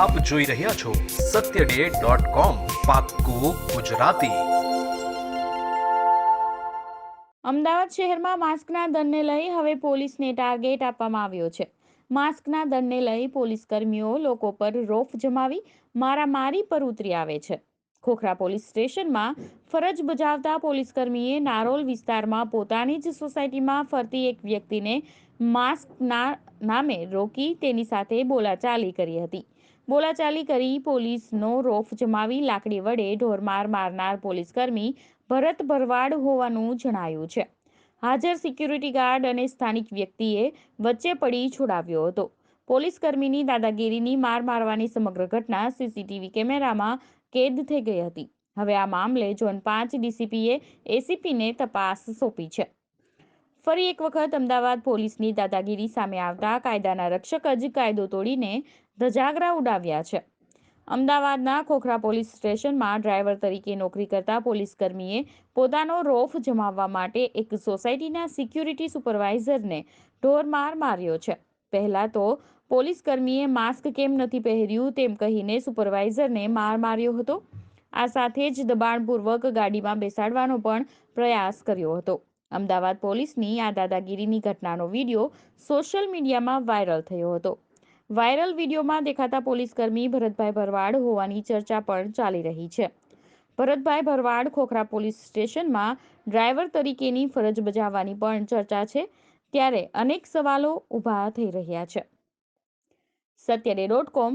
આપ જોઈ રહ્યા છો સત્ય ડે ગુજરાતી. અમદાવાદ શહેરમાં માસ્કના દંડને લઈ હવે પોલીસને ટાર્ગેટ આપવામાં આવ્યો છે. માસ્કના દંડને લઈ પોલીસ કર્મીઓ લોકો પર રોફ જમાવી મારામારી પર ઉતરી આવે છે. ખોખરા પોલીસ સ્ટેશનમાં ફરજ બજાવતા પોલીસકર્મીએ નારોલ વિસ્તારમાં પોતાની જ સોસાયટીમાં ફરતી એક વ્યક્તિને માસ્કના નામે રોકી તેની સાથે બોલાચાલી કરી હતી. બોલાચાલી કરી પોલીસનો રોફ જમાવી લાકડી વડે ઢોરમાર મારનાર પોલીસકર્મી ભરત ભરવાડ હોવાનું જણાયું છે. હાજર સિક્યુરિટી ગાર્ડ અને સ્થાનિક વ્યક્તિએ વચ્ચે પડી છોડાવ્યો હતો. પોલીસ કર્મીની દાદાગીરીની માર મારવાની સમગ્ર ઘટના સીસીટીવી કેમેરામાં કેદ થઈ ગઈ હતી. હવે આ મામલે ઝોન પાંચ ડીસીપીએ એસીપીને તપાસ સોંપી છે. ફરી એક વખત અમદાવાદ પોલીસની દાદાગીરી સામે આવતા કાયદાના રક્ષક જ કાયદો તોડીને ધજાગરા ઉડાવ્યા છે. અમદાવાદના ખોખરા પોલીસ સ્ટેશનમાં ડ્રાઈવર તરીકે નોકરી કરતા પોલીસકર્મીએ પોતાનો રોફ જમાવવા માટે એક સોસાયટીના સિક્યુરિટી સુપરવાઇઝરને ઢોરમાર માર્યો છે. પહેલા તો પોલીસકર્મીએ માસ્ક કેમ નથી પહેર્યું તેમ કહીને સુપરવાઇઝરને માર માર્યો હતો. આ સાથે જ દબાણપૂર્વક ગાડીમાં બેસાડવાનો પણ પ્રયાસ કર્યો હતો. અમદાવાદ પોલીસની આ દાદાગીરીની ઘટનાનો વીડિયો સોશિયલ મીડિયામાં વાયરલ થયો હતો. વાયરલ વિડીયોમાં દેખાતા પોલીસકર્મી ભરતભાઈ ભરવાડ હોવાની ચર્ચા પણ ચાલી રહી છે. ભરતભાઈ ભરવાડ ખોખરા પોલીસ સ્ટેશનમાં ડ્રાઈવર તરીકેની ફરજ બજાવવાની પણ ચર્ચા છે, ત્યારે અનેક સવાલો ઊભા થઈ રહ્યા છે. સત્યડે ડોટ કોમ